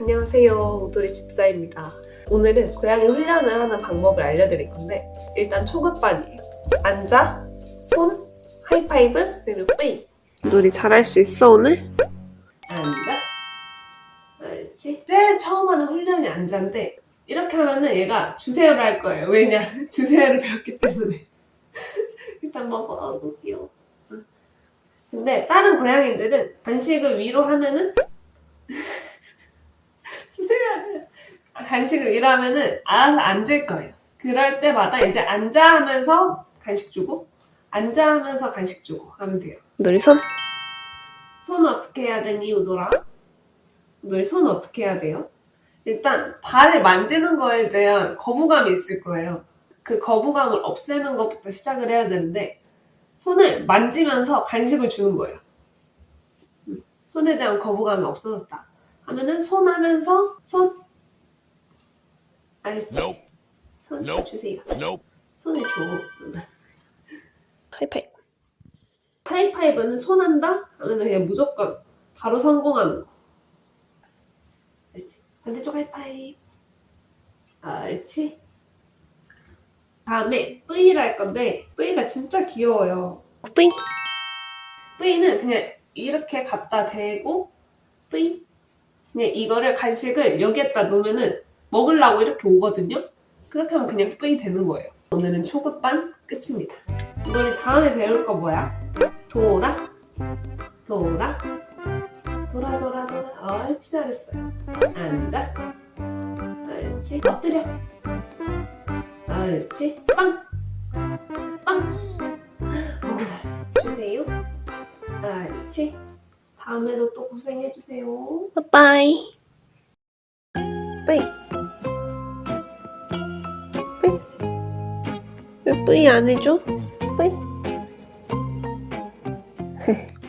안녕하세요. 오돌이 집사입니다. 오늘은 고양이 훈련을 하는 방법을 알려드릴 건데 일단 초급반이에요. 앉아, 손, 하이파이브, 그리고 뿌이. 오돌이 잘할 수 있어 오늘? 앉아. 알지? 제일 처음 하는 훈련이 앉아인데 이렇게 하면은 얘가 주세요를 할 거예요. 왜냐? 주세요를 배웠기 때문에. 일단 먹어. 아, 너무 귀여워. 응. 근데 다른 고양이들은 간식을 위로 하면은 주세요. 간식을 위로 하면은 알아서 앉을 거예요. 그럴 때마다 이제 앉아 하면서 간식 주고 앉아 하면서 간식 주고 하면 돼요. 너희 손? 손 어떻게 해야 되니, 우돌아? 너희 손 어떻게 해야 돼요? 일단 발을 만지는 거에 대한 거부감이 있을 거예요. 그 거부감을 없애는 것부터 시작을 해야 되는데 손을 만지면서 간식을 주는 거예요. 음, 손에 대한 거부감이 없어졌다. 하면은 손 하면서 손 알지? Nope. 손 Nope. 주세요. Nope. 손을 줘. 하이파이브. 하이파이브는 손 한다? 하면 그냥 무조건 바로 성공하는 거. 알지? 반대쪽 하이파이브. 알지? 다음에 뿌이를 할 건데 뿌이가 진짜 귀여워요. 뿌이. 뿌이는 그냥 이렇게 갖다 대고 뿌이. 그냥 이거를 간식을 여기에다 놓으면은 먹으려고 이렇게 오거든요. 그렇게 하면 그냥 뿌이 되는 거예요. 오늘은 초급반 끝입니다. 이거를 다음에 배울 거 뭐야? 돌아, 돌아, 돌아, 돌아, 돌아. 옳지, 잘했어요. 앉아. 옳지. 엎드려. 옳지. 빵. 빵. 너무 잘했어. 주세요. 옳지. 다음에도 또 고생해주세요. 빠빠이. 뿌이. 뿌이 안 해줘? 뿌이.